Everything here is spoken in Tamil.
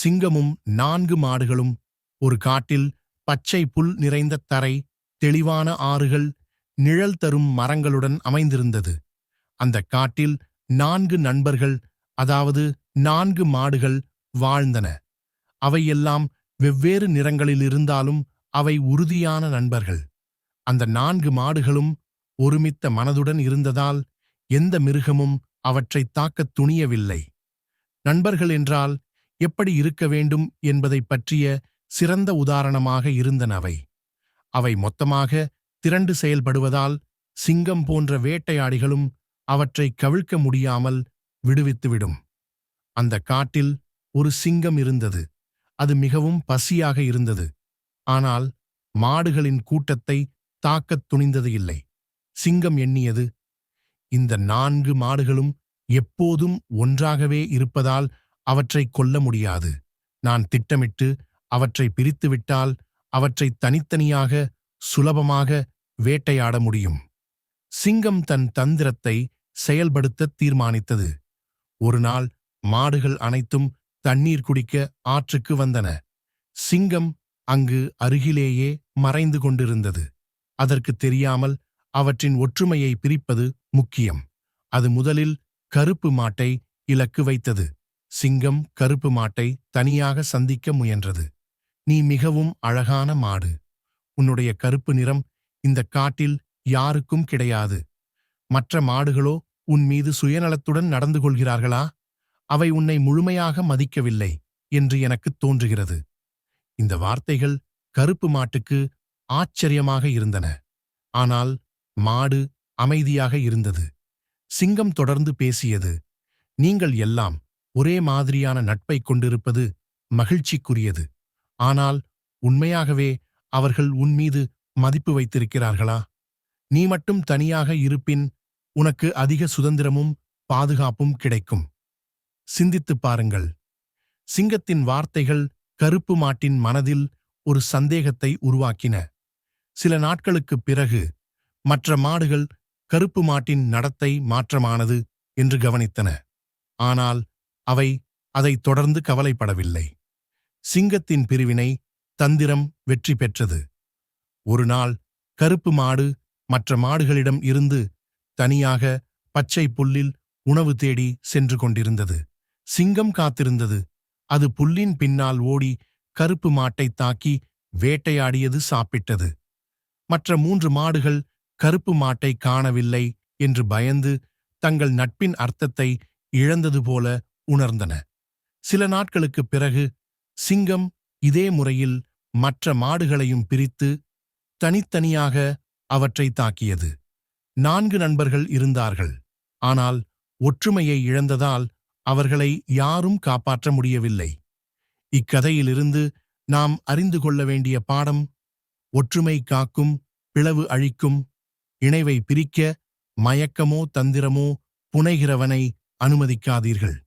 சிங்கமும் நான்கு மாடுகளும் ஒரு காட்டில் பச்சை புல் நிறைந்த தரை தெளிவான ஆறுகள் நிழல் தரும் மரங்களுடன் அமைந்திருந்தது. அந்த காட்டில் நான்கு நண்பர்கள் அதாவது நான்கு மாடுகள் வாழ்ந்தன. அவையெல்லாம் வெவ்வேறு நிறங்களில் இருந்தாலும் அவை உறுதியான நண்பர்கள். அந்த நான்கு மாடுகளும் ஒருமித்த மனதுடன் இருந்ததால் எந்த மிருகமும் அவற்றை தாக்கத் துணியவில்லை. நண்பர்கள் என்றால் எப்படி இருக்க வேண்டும் என்பதைப் பற்றிய சிறந்த உதாரணமாக இருந்தன அவை. அவை மொத்தமாக திரண்டு செயல்படுவதால் சிங்கம் போன்ற வேட்டையாடிகளும் அவற்றை கவிழ்க்க முடியாமல் விடுவித்துவிடும். அந்த காட்டில் ஒரு சிங்கம் இருந்தது. அது மிகவும் பசியாக இருந்தது. ஆனால் மாடுகளின் கூட்டத்தை தாக்கத் துணிந்தது இல்லை. சிங்கம் எண்ணியது இந்த நான்கு மாடுகளும் எப்போதும் ஒன்றாகவே இருப்பதால் அவற்றை கொல்ல முடியாது. நான் திட்டமிட்டு அவற்றை பிரித்துவிட்டால் அவற்றை தனித்தனியாக சுலபமாக வேட்டையாட முடியும். சிங்கம் தன் தந்திரத்தை செயல்படுத்த தீர்மானித்தது. ஒருநாள் மாடுகள் அனைத்தும் தண்ணீர் குடிக்க ஆற்றுக்கு வந்தன. சிங்கம் அங்கு அருகிலேயே மறைந்து கொண்டிருந்தது. அதற்கு தெரியாமல் அவற்றின் ஒற்றுமையை பிரிப்பது முக்கியம். அது முதலில் கருப்பு மாட்டை இலக்கு வைத்தது. சிங்கம் கருப்பு மாட்டை தனியாக சந்திக்க முயன்றது. நீ மிகவும் அழகான மாடு. உன்னுடைய கருப்பு நிறம் இந்த காட்டில் யாருக்கும் கிடையாது. மற்ற மாடுகளோ உன் மீது சுயநலத்துடன் நடந்து கொள்கிறார்களா? அவை உன்னை முழுமையாக மதிக்கவில்லை என்று எனக்குத் தோன்றுகிறது. இந்த வார்த்தைகள் கருப்பு மாட்டுக்கு ஆச்சரியமாக இருந்தன. ஆனால் மாடு அமைதியாக இருந்தது. சிங்கம் தொடர்ந்து பேசியது நீங்கள் எல்லாம் ஒரே மாதிரியான நட்பைக் கொண்டிருப்பது மகிழ்ச்சிக்குரியது. ஆனால் உண்மையாகவே அவர்கள் உன்மீது மதிப்பு வைத்திருக்கிறார்களா? நீ மட்டும் தனியாக இருப்பின் உனக்கு அதிக சுதந்திரமும் பாதுகாப்பும் கிடைக்கும். சிந்தித்துப் பாருங்கள். சிங்கத்தின் வார்த்தைகள் கருப்பு மாட்டின் மனதில் ஒரு சந்தேகத்தை உருவாக்கின. சில நாட்களுக்குப் பிறகு மற்ற மாடுகள் கருப்பு மாட்டின் நடத்தை மாற்றமானது என்று கவனித்தன. ஆனால் அவை அதை தொடர்ந்து கவலைப்படவில்லை. சிங்கத்தின் பிரிவினை தந்திரம் வெற்றி பெற்றது. ஒரு நாள் கருப்பு மாடு மற்ற மாடுகளிடம் இருந்து தனியாக பச்சை புல்லில் உணவு தேடி சென்று கொண்டிருந்தது. சிங்கம் காத்திருந்தது. அது புல்லின் பின்னால் ஓடி கருப்பு மாட்டைத் தாக்கி வேட்டையாடியது சாப்பிட்டது. மற்ற மூன்று மாடுகள் கருப்பு மாட்டை காணவில்லை என்று பயந்து தங்கள் நட்பின் அர்த்தத்தை இழந்தது போல உணர்ந்தன. சில நாட்களுக்குப் பிறகு சிங்கம் இதே முறையில் மற்ற மாடுகளையும் பிரித்து தனித்தனியாக அவற்றை தாக்கியது. நான்கு நண்பர்கள் இருந்தார்கள். ஆனால் ஒற்றுமையை இழந்ததால் அவர்களை யாரும் காப்பாற்ற முடியவில்லை. இக்கதையிலிருந்து நாம் அறிந்து கொள்ள வேண்டிய பாடம் ஒற்றுமை காக்கும் பிளவு அழிக்கும் இணைவை பிரிக்க மயக்கமோ தந்திரமோ புனைகிறவனை அனுமதிக்காதீர்கள்.